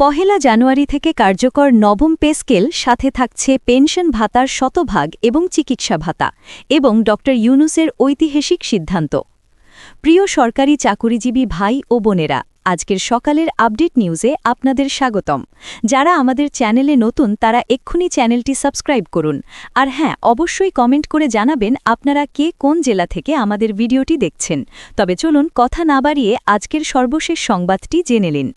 পহেলা জানুয়ারি থেকে কার্যকর নবম পে স্কেল সাথে থাকছে পেনশন ভাতার শতভাগ এবং চিকিৎসা ভাতা এবং ড. ইউনুসের ঐতিহাসিক সিদ্ধান্ত। প্রিয় সরকারি চাকুরিজীবী ভাই ও বোনেরা, আজকের সকালের আপডেট নিউজে আপনাদের স্বাগতম। যারা আমাদের চ্যানেলে নতুন, তারা এক্ষুনি চ্যানেলটি সাবস্ক্রাইব করুন। আর হ্যাঁ অবশ্যই কমেন্ট করে জানাবেন আপনারা কে কোন জেলা থেকে আমাদের ভিডিওটি দেখছেন। তবে চলুন কথা না বাড়িয়ে আজকের সর্বশেষ সংবাদটি জেনে নিন।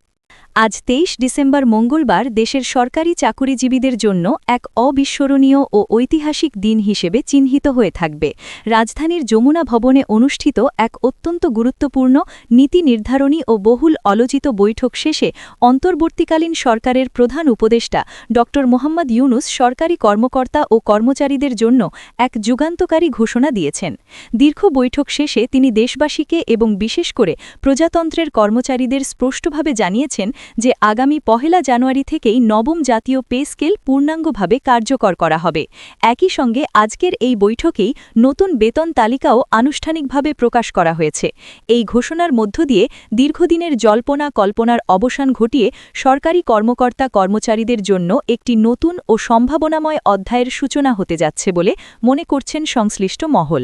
আজ তেইশ ডিসেম্বর মঙ্গলবার দেশের সরকারি চাকুরিজীবীদের জন্য এক অবিস্মরণীয় ও ঐতিহাসিক দিন হিসেবে চিহ্নিত হয়ে থাকবে। রাজধানীর যমুনা ভবনে অনুষ্ঠিত এক অত্যন্ত গুরুত্বপূর্ণ নীতি নির্ধারণী ও বহুল আলোচিত বৈঠক শেষে অন্তর্বর্তীকালীন সরকারের প্রধান উপদেষ্টা ড মোহাম্মদ ইউনুস সরকারি কর্মকর্তা ও কর্মচারীদের জন্য এক যুগান্তকারী ঘোষণা দিয়েছেন। দীর্ঘ বৈঠক শেষে তিনি দেশবাসীকে এবং বিশেষ করে প্রজাতন্ত্রের কর্মচারীদের স্পষ্টভাবে জানিয়েছেন যে আগামী পহেলা জানুয়ারি থেকেই নবম জাতীয় পে স্কেল পূর্ণাঙ্গভাবে কার্যকর করা হবে। একই সঙ্গে আজকের এই বৈঠকেই নতুন বেতন তালিকাও আনুষ্ঠানিকভাবে প্রকাশ করা হয়েছে। এই ঘোষণার মধ্য দিয়ে দীর্ঘদিনের জল্পনা কল্পনার অবসান ঘটিয়ে সরকারি কর্মকর্তা কর্মচারীদের জন্য একটি নতুন ও সম্ভাবনাময় অধ্যায়ের সূচনা হতে যাচ্ছে বলে মনে করছেন সংশ্লিষ্ট মহল।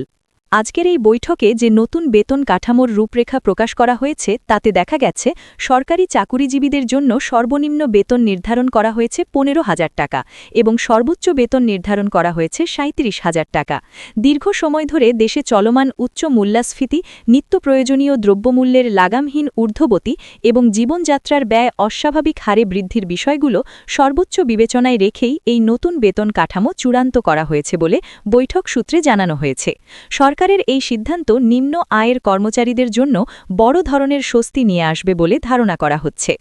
আজকের এই বৈঠকে যে নতুন বেতন কাঠামোর রূপরেখা প্রকাশ করা হয়েছে, তাতে দেখা গেছে, সরকারি চাকুরিজীবীদের জন্য সর্বনিম্ন বেতন নির্ধারণ করা হয়েছে পনেরো হাজার টাকা এবং সর্বোচ্চ বেতন নির্ধারণ করা হয়েছে সাঁত্রিশ হাজার টাকা। দীর্ঘ সময় ধরে দেশে চলমান উচ্চ মূল্যাস্ফীতি, নিত্য প্রয়োজনীয় দ্রব্যমূল্যের লাগামহীন ঊর্ধ্ববতী এবং জীবনযাত্রার ব্যয় অস্বাভাবিক হারে বৃদ্ধির বিষয়গুলো সর্বোচ্চ বিবেচনায় রেখেই এই নতুন বেতন কাঠামো চূড়ান্ত করা হয়েছে বলে বৈঠক সূত্রে জানানো হয়েছে। সরকার সরকারের এই সিদ্ধান্ত নিম্ন আয়ের কর্মচারীদের জন্য বড় ধরনের স্বস্তি নিয়ে আসবে বলে ধারণা করা হচ্ছে।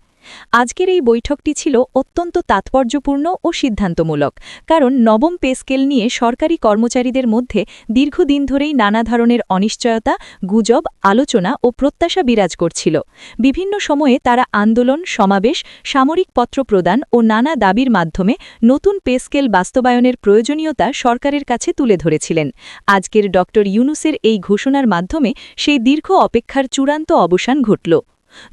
আজকের এই বৈঠকটি ছিল অত্যন্ত তাৎপর্যপূর্ণ ও সিদ্ধান্তমূলক, কারণ নবম পে স্কেল নিয়ে সরকারি কর্মচারীদের মধ্যে দীর্ঘদিন ধরেই নানা ধরনের অনিশ্চয়তা, গুজব, আলোচনা ও প্রত্যাশা বিরাজ করছিল। বিভিন্ন সময়ে তারা আন্দোলন, সমাবেশ, সামরিক পত্র প্রদান ও নানা দাবির মাধ্যমে নতুন পে স্কেল বাস্তবায়নের প্রয়োজনীয়তা সরকারের কাছে তুলে ধরেছিলেন। আজকের ড ইউনুসের এই ঘোষণার মাধ্যমে সেই দীর্ঘ অপেক্ষার চূড়ান্ত অবসান ঘটল।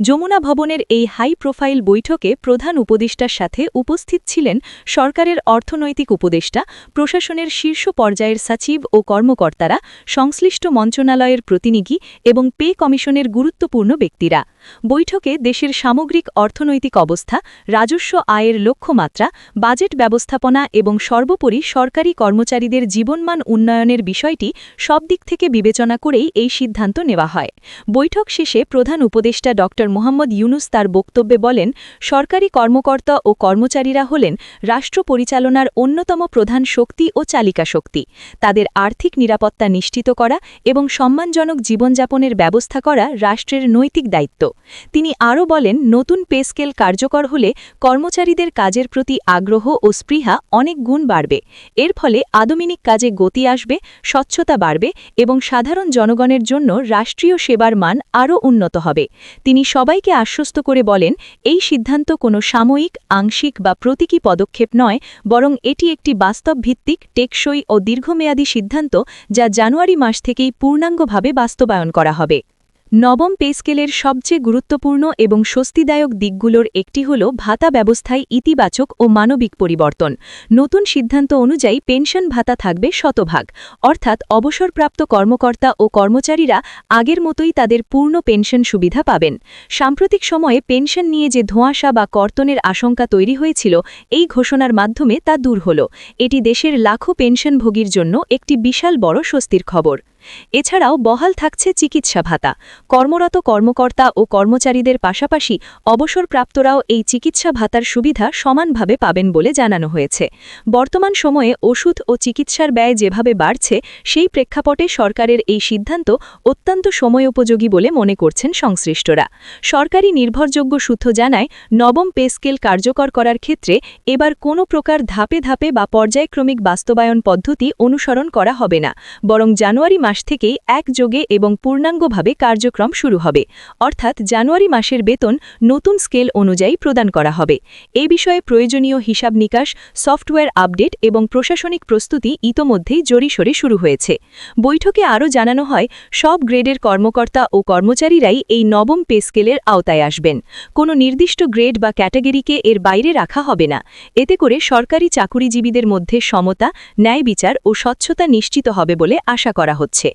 যমুনা ভবনের এই হাই প্রোফাইল বৈঠকে প্রধান উপদেষ্টার সাথে উপস্থিত ছিলেন সরকারের অর্থনৈতিক উপদেষ্টা, প্রশাসনের শীর্ষ পর্যায়ের সচিব ও কর্মকর্তারা, সংশ্লিষ্ট মন্ত্রণালয়ের প্রতিনিধি এবং পে কমিশনের গুরুত্বপূর্ণ ব্যক্তিরা। বৈঠকে দেশের সামগ্রিক অর্থনৈতিক অবস্থা, রাজস্ব আয়ের লক্ষ্যমাত্রা, বাজেট ব্যবস্থাপনা এবং সর্বোপরি সরকারি কর্মচারীদের জীবনমান উন্নয়নের বিষয়টি সব দিক থেকে বিবেচনা করেই এই সিদ্ধান্ত নেওয়া হয়। বৈঠক শেষে প্রধান উপদেষ্টা ড মোহাম্মদ ইউনুস তার বক্তব্যে বলেন, সরকারি কর্মকর্তা ও কর্মচারীরা হলেন রাষ্ট্র পরিচালনার অন্যতম প্রধান শক্তি ও চালিকা শক্তি। তাদের আর্থিক নিরাপত্তা নিশ্চিত করা এবং সম্মানজনক জীবনযাপনের ব্যবস্থা করা রাষ্ট্রের নৈতিক দায়িত্ব। তিনি আরও বলেন, নতুন পে স্কেল কার্যকর হলে কর্মচারীদের কাজের প্রতি আগ্রহ ও স্পৃহা অনেক গুণ বাড়বে। এর ফলে আদমিনিক কাজে গতি আসবে, স্বচ্ছতা বাড়বে এবং সাধারণ জনগণের জন্য রাষ্ট্রীয় সেবার মান আরও উন্নত হবে। তিনি সবাইকে আশ্বস্ত করে বলেন, এই সিদ্ধান্ত কোনো সাময়িক, আংশিক বা প্রতীকী পদক্ষেপ নয়, বরং এটি একটি বাস্তব ভিত্তিক টেকসই ও দীর্ঘমেয়াদী সিদ্ধান্ত যা জানুয়ারি মাস থেকেই পূর্ণাঙ্গভাবে বাস্তবায়ন করা হবে। নবম পে স্কেলের সবচেয়ে গুরুত্বপূর্ণ এবং স্বস্তিদায়ক দিকগুলোর একটি হল ভাতা ব্যবস্থায় ইতিবাচক ও মানবিক পরিবর্তন। নতুন সিদ্ধান্ত অনুযায়ী পেনশন ভাতা থাকবে শতভাগ। অর্থাৎ অবসরপ্রাপ্ত কর্মকর্তা ও কর্মচারীরা আগের মতোই তাদের পূর্ণ পেনশন সুবিধা পাবেন। সাম্প্রতিক সময়ে পেনশন নিয়ে যে ধোঁয়াশা বা কর্তনের আশঙ্কা তৈরি হয়েছিল, এই ঘোষণার মাধ্যমে তা দূর হল। এটি দেশের লাখো পেনশনভোগীর জন্য একটি বিশাল বড় স্বস্তির খবর। এছাড়াও বহাল থাকছে চিকিৎসা ভাতা। কর্মরত কর্মকর্তা ও কর্মচারীদের পাশাপাশি অবসরপ্রাপ্তরাও এই চিকিৎসা ভাতার সুবিধা সমানভাবে পাবেন বলে জানানো হয়েছে। বর্তমান সময়ে ওষুধ ও চিকিৎসার ব্যয় যেভাবে বাড়ছে, সেই প্রেক্ষাপটে সরকারের এই সিদ্ধান্ত অত্যন্ত সময়োপযোগী বলে মনে করছেন সংশ্লিষ্টরা। সরকারি নির্ভরযোগ্য সূত্র জানায়, নবম পে স্কেল কার্যকর করার ক্ষেত্রে এবার কোনো প্রকার ধাপে ধাপে বা পর্যায়ক্রমিক বাস্তবায়ন পদ্ধতি অনুসরণ করা হবে না, বরং জানুয়ারি মাস থেকেই একযোগে এবং পূর্ণাঙ্গভাবে কার্যক্রম শুরু হবে। অর্থাৎ জানুয়ারি মাসের বেতন নতুন স্কেল অনুযায়ী প্রদান করা হবে। এ বিষয়ে প্রয়োজনীয় হিসাব নিকাশ, সফটওয়্যার আপডেট এবং প্রশাসনিক প্রস্তুতি ইতোমধ্যেই জোরিসরে শুরু হয়েছে। বৈঠকে আরও জানানো হয়, সব গ্রেডের কর্মকর্তা ও কর্মচারীরাই এই নবম পে স্কেলের আওতায় আসবেন। কোনো নির্দিষ্ট গ্রেড বা ক্যাটাগরিকে এর বাইরে রাখা হবে না। এতে করে সরকারি চাকুরিজীবীদের মধ্যে সমতা, ন্যায় বিচার ও স্বচ্ছতা নিশ্চিত হবে বলে আশা করা হচ্ছে।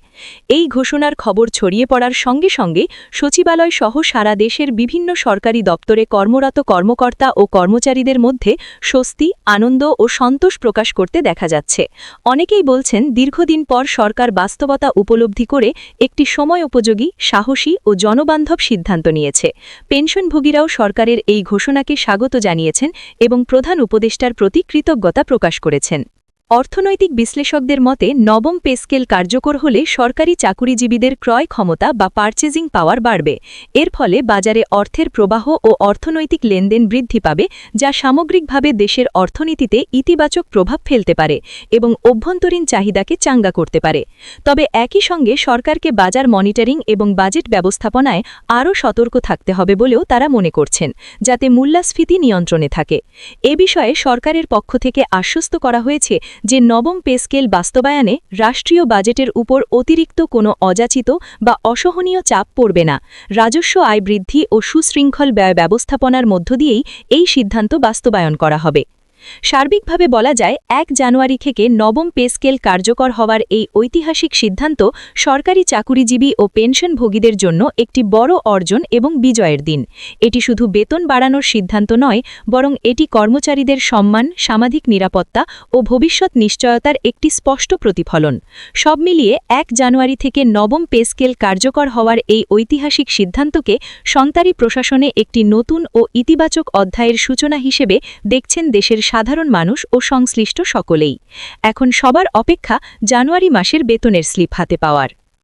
এই ঘোষণার খবর ছড়িয়ে পড়ার সঙ্গে সঙ্গে সচিবালয় সহ সারা দেশের বিভিন্ন সরকারি দপ্তরে কর্মরত কর্মকর্তা ও কর্মচারীদের মধ্যে স্বস্তি, আনন্দ ও সন্তোষ প্রকাশ করতে দেখা যাচ্ছে। অনেকেই বলছেন দীর্ঘদিন পর সরকার বাস্তবতা উপলব্ধি করে একটি সময় উপযোগী সাহসী ও জনবান্ধব সিদ্ধান্ত নিয়েছে। পেনশনভোগীরাও সরকারের এই ঘোষণাকে স্বাগত জানিয়েছেন এবং প্রধান উপদেষ্টার প্রতি কৃতজ্ঞতা প্রকাশ করেছেন। অর্থনৈতিক বিশ্লেষকদের মতে, নবম পে স্কেল কার্যকর হলে সরকারি চাকুরিজীবীদের ক্রয় ক্ষমতা বা পারচেজিং পাওয়ার বাড়বে। এর ফলে বাজারে অর্থের প্রবাহ ও অর্থনৈতিক লেনদেন বৃদ্ধি পাবে, যা সামগ্রিকভাবে দেশের অর্থনীতিতে ইতিবাচক প্রভাব ফেলতে পারে এবং অভ্যন্তরীণ চাহিদাকে চাঙ্গা করতে পারে। তবে একই সঙ্গে সরকারকে বাজার মনিটরিং এবং বাজেট ব্যবস্থাপনায় আরও সতর্ক থাকতে হবে বলেও তারা মনে করছেন, যাতে মূল্যাস্ফীতি নিয়ন্ত্রণে থাকে। এ বিষয়ে সরকারের পক্ষ থেকে আশ্বস্ত করা হয়েছে যে নবম পেস্কেল বাস্তবায়নে রাষ্ট্রীয় বাজেটের উপর অতিরিক্ত কোনো অযাচিত বা অসহনীয় চাপ পড়বে না। রাজস্ব আয় বৃদ্ধি ও সুশৃঙ্খল ব্যয় ব্যবস্থাপনার মধ্য দিয়েই এই সিদ্ধান্ত বাস্তবায়ন করা হবে। সার্বিকভাবে বলা যায়, এক জানুয়ারি থেকে নবম পে স্কেল কার্যকর হওয়ার এই ঐতিহাসিক সিদ্ধান্ত সরকারি চাকুরিজীবী ও পেনশনভোগীদের জন্য একটি বড় অর্জন এবং বিজয়ের দিন। এটি শুধু বেতন বাড়ানোর সিদ্ধান্ত নয়, বরং এটি কর্মচারীদের সম্মান, সামাজিক নিরাপত্তা ও ভবিষ্যৎ নিশ্চয়তার একটি স্পষ্ট প্রতিফলন। সব মিলিয়ে এক জানুয়ারি থেকে নবম পে স্কেল কার্যকর হওয়ার এই ঐতিহাসিক সিদ্ধান্তকে সন্তারি প্রশাসনে একটি নতুন ও ইতিবাচক অধ্যায়ের সূচনা হিসেবে দেখছেন দেশের সাধারণ মানুষ ও সংশ্লিষ্ট সকলেই। এখন সবার অপেক্ষা জানুয়ারি মাসের বেতনের স্লিপ হাতে পাওয়ার।